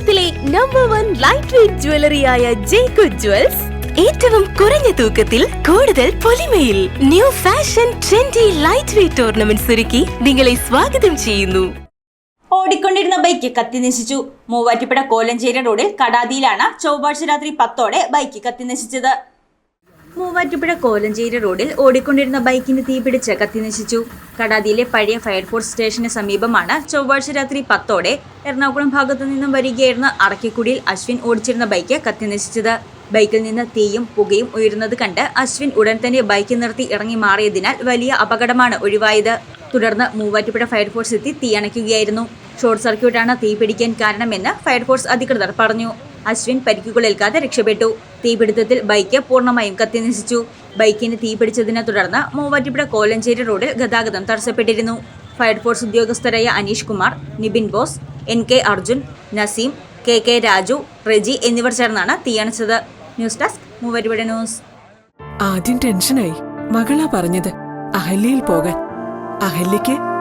കേരളത്തിലെ number one light weight ജ്വല്ലറിയായ ജേക്കു ജ്വൽസ് ഏറ്റവും കുറഞ്ഞ തൂക്കത്തിൽ കൂടുതൽ പൊലിമയിൽ new fashion trendy light weight ornaments ഒരുക്കി നിങ്ങളെ സ്വാഗതം ചെയ്യുന്നു. ഓടിക്കൊണ്ടിരുന്ന ബൈക്ക് കത്തി നശിച്ചു. മൂവാറ്റുപുഴ കോലഞ്ചേരി റോഡിൽ കടാതിയിലാണ് ചൊവ്വാഴ്ച രാത്രി പത്തോടെ ബൈക്ക് കത്തി നശിച്ചത്. മൂവാറ്റുപുഴ കോലഞ്ചേരി റോഡിൽ ഓടിക്കൊണ്ടിരുന്ന ബൈക്കിന് തീപിടിച്ച് കത്തി നശിച്ചു. കടാതിയിലെ പഴയ ഫയർഫോഴ്സ് സ്റ്റേഷന് സമീപമാണ് ചൊവ്വാഴ്ച രാത്രി പത്തോടെ എറണാകുളം ഭാഗത്തു നിന്നും വരികയായിരുന്ന അറക്കിക്കുടിയിൽ അശ്വിൻ ഓടിച്ചിരുന്ന ബൈക്ക് കത്തി നശിച്ചത്. ബൈക്കിൽ നിന്ന് തീയും പുകയും ഉയരുന്നത് കണ്ട് അശ്വിൻ ഉടൻ തന്നെ ബൈക്ക് നിർത്തി ഇറങ്ങി മാറിയതിനാൽ വലിയ അപകടമാണ് ഒഴിവായത്. തുടർന്ന് മൂവാറ്റുപുഴ ഫയർഫോഴ്സ് എത്തി തീയണയ്ക്കുകയായിരുന്നു ഷോർട്ട് സർക്യൂട്ടാണ് തീ പിടിക്കാൻ കാരണമെന്ന് ഫയർഫോഴ്സ് അധികൃതർ പറഞ്ഞു. അശ്വിൻ പരിക്കുകളേൽക്കാതെ രക്ഷപ്പെട്ടു. തീപിടുത്തത്തിൽ ബൈക്ക് പൂർണമായും കത്തിനശിച്ചു. ബൈക്കിന് തീപിടിച്ചതിനെ തുടർന്ന് മൂവാറ്റുപുഴ കോലഞ്ചേരി റോഡിൽ ഗതാഗതം തടസ്സപ്പെട്ടിരുന്നു. Fire force ഉദ്യോഗസ്ഥരായ Aneesh Kumar Nibin Bose N K Arjun Naseem K K Raju Reji എന്നിവർ ചേർന്നാണ് തീയണച്ചത് ന്യൂസ് ഡെസ്ക് മൂവാറ്റുപുഴ ന്യൂസ്. ആദ്യം ടെൻഷനായി. മകളാ പറഞ്ഞത്. അഹല്യയിൽ പോകാൻ. അഹല്യയ്ക്ക്